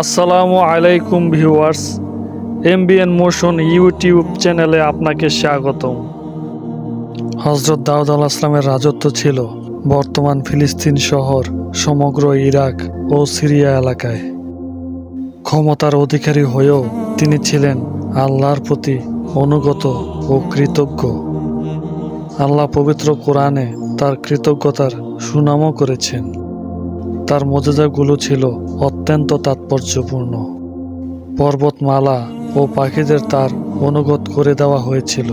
আসসালামু আলাইকুম viewers, MBN motion YouTube চ্যানেলে আপনাকে স্বাগতম। হজরত দাউদ আল আসলামের রাজত্ব ছিল বর্তমান ফিলিস্তিন শহর সমগ্র ইরাক ও সিরিয়া এলাকায়। ক্ষমতার অধিকারী হয়েও তিনি ছিলেন আল্লাহর প্রতি অনুগত ও কৃতজ্ঞ। আল্লাহ পবিত্র কোরআনে তার কৃতজ্ঞতার সুনামও করেছেন। তার মজাদাগুলো ছিল অত্যন্ত তাৎপর্যপূর্ণ। পর্বতমালা ও পাখিদের তার অনুগত করে দেওয়া হয়েছিল।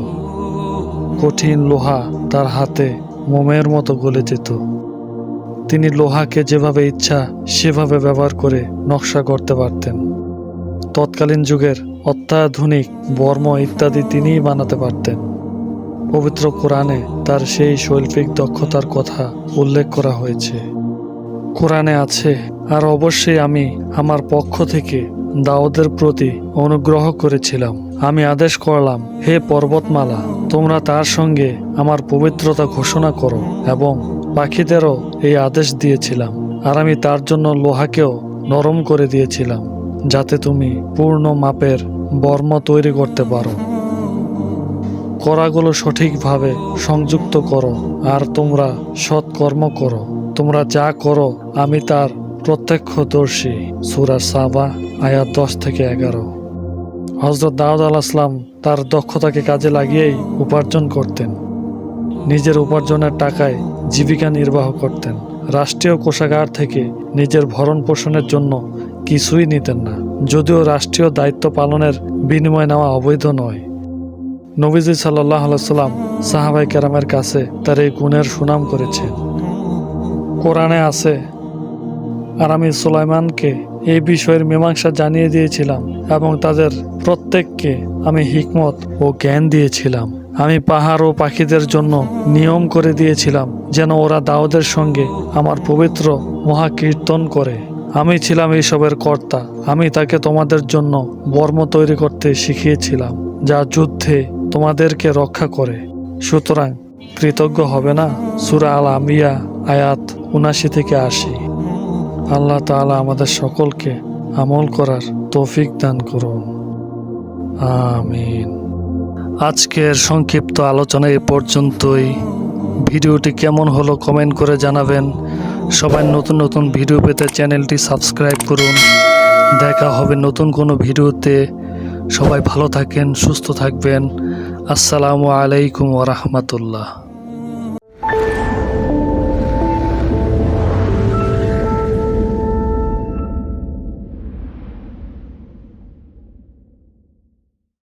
কঠিন লোহা তার হাতে মোমের মতো গলে যেত। তিনি লোহাকে যেভাবে ইচ্ছা সেভাবে ব্যবহার করে নকশা করতে পারতেন। তৎকালীন যুগের অত্যাধুনিক বর্ম ইত্যাদি তিনিই বানাতে পারতেন। পবিত্র কোরআনে তার সেই শৈল্পিক দক্ষতার কথা উল্লেখ করা হয়েছে। কোরআনে আছে, আর অবশ্যই আমি আমার পক্ষ থেকে দাউদের প্রতি অনুগ্রহ করেছিলাম। আমি আদেশ করলাম, হে পর্বতমালা, তোমরা তার সঙ্গে আমার পবিত্রতা ঘোষণা করো এবং পাখিদেরও এই আদেশ দিয়েছিলাম, আর আমি তার জন্য লোহাকেও নরম করে দিয়েছিলাম, যাতে তুমি পূর্ণ মাপের বর্ম তৈরি করতে পারো। করাগুলো সঠিকভাবে সংযুক্ত করো, আর তোমরা সৎকর্ম করো। তোমরা যা করো, আমি তার প্রত্যক্ষদর্শী। সুরা সাবা, আয়াত দশ থেকে এগারো। হজরত দাউদ আল আসলাম তার দক্ষতাকে কাজে লাগিয়েই উপার্জন করতেন। নিজের উপার্জনের টাকায় জীবিকা নির্বাহ করতেন। রাষ্ট্রীয় কোষাগার থেকে নিজের ভরণ পোষণের জন্য কিছুই নিতেন না। যদিও রাষ্ট্রীয় দায়িত্ব পালনের বিনিময় নেওয়া অবৈধ নয়। নবীজি সাল্লাহ সাল্লাম সাহাবাই কেরামের কাছে তার এই গুণের সুনাম করেছেন। কোরআনে আছে, আর আমি সুলাইমানকে এই বিষয়ের মীমাংসা জানিয়ে দিয়েছিলাম এবং তাদের প্রত্যেককে আমি হিকমত ও জ্ঞান দিয়েছিলাম। আমি পাহাড় ও পাখিদের জন্য নিয়ম করে দিয়েছিলাম যেন ওরা দাউদের সঙ্গে আমার পবিত্র মহাকীর্তন করে। আমি ছিলাম এইসবের কর্তা। আমি তাকে তোমাদের জন্য বর্ম তৈরি করতে শিখিয়েছিলাম, যা যুদ্ধে তোমাদেরকে রক্ষা করে। সুতরাং কৃতজ্ঞ হবে না? সুরা আল আমিয়া আয়াত উনাশি থেকে আশি। আল্লাহ তাআলা আমাদের সকলকে আমল করার তৌফিক দান করুন। আমিন। আজকের সংক্ষিপ্ত আলোচনা এ পর্যন্তই। ভিডিওটি কেমন হলো কমেন্ট করে জানাবেন। সবাই নতুন নতুন ভিডিও পেতে চ্যানেলটি সাবস্ক্রাইব করুন। দেখা হবে নতুন কোনো ভিডিওতে। সবাই ভালো থাকেন, সুস্থ থাকবেন। আসসালামু আলাইকুম ওরহমতুল্লাহ